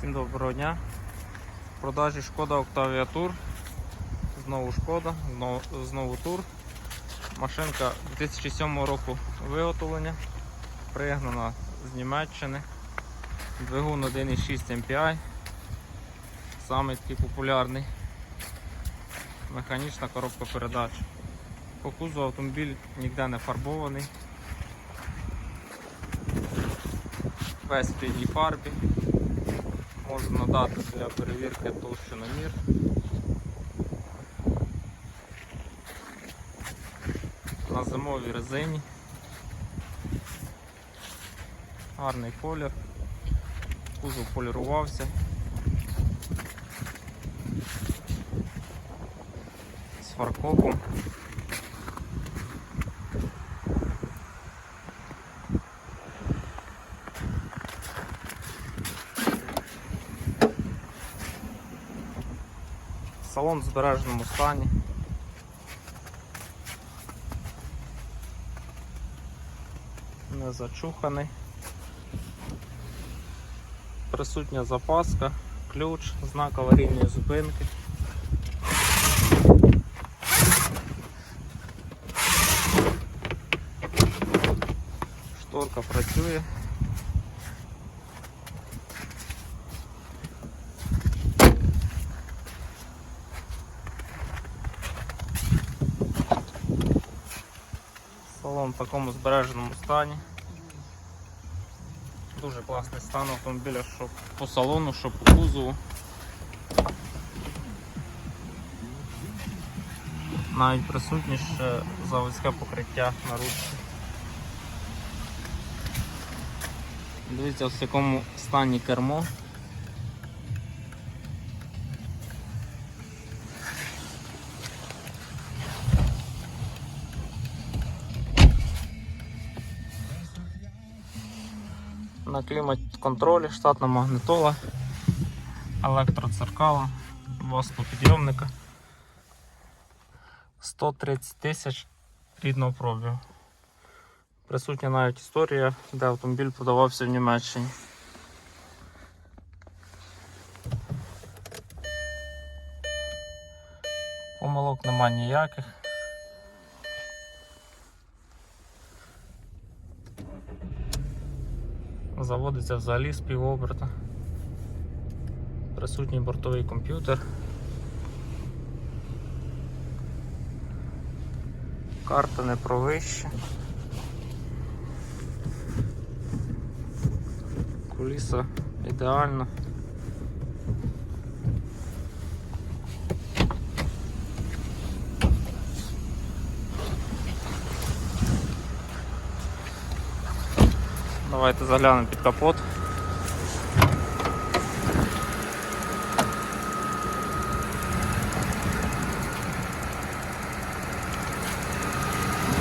Всім доброго дня. В продажі шкода Octavia Tour. Знову шкода, знову, знову тур. Машинка 2007 року виготовлення. Пригнана з Німеччини. Двигун 1.6 MPI. Самий такий популярний. Механічна коробка передач. По кузову автомобіль ніде не фарбований. Весь в рідній фарбі. Можу надати для перевірки товщиномір. На зимовій резині. Гарний колір. Кузов полірувався. З фаркопом. Салон в збереженому стані. Не зачуханий. Присутня запаска, ключ, знак аварійної зупинки. Шторка працює. Салон в такому збереженому стані. Дуже класний стан автомобіля, що по салону, що по кузову. Навіть присутнє ще заводське покриття на ручці. Дивіться, в якому стані кермо. На клімат-контролі штатна магнитола, електроцеркала, два склопідйомника. 130 тисяч рідного пробігу. Присутня навіть історія, де автомобіль продавався в Німеччині. Помилок нема ніяких. Заводиться взагалі з півоберта. Присутній бортовий комп'ютер. Карта не провища. Куліса ідеально. Давайте заглянемо під капот.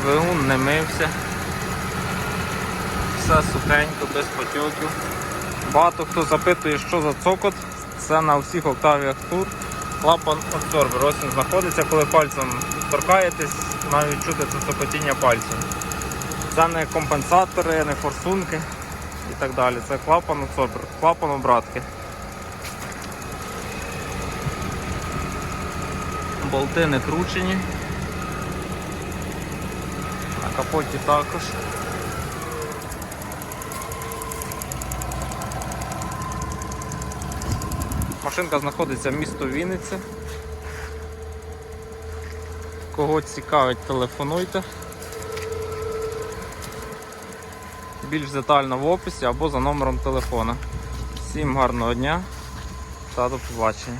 Двигун не мився. Все сухенько, без потьоків. Багато хто запитує, що за цокот. Це на всіх октавіях тур. Клапан абсорбер. Ось він знаходиться, коли пальцем торкаєтесь, навіть чути це цокотіння пальцем. Це не компенсатори, не форсунки і так далі. Це клапан абсорбер, клапан обратки. Болти не кручені. На капоті також. Машинка знаходиться в місто Вінниця. Кого цікавить, телефонуйте. Більш детально в описі або за номером телефона. Всім гарного дня та до побачення.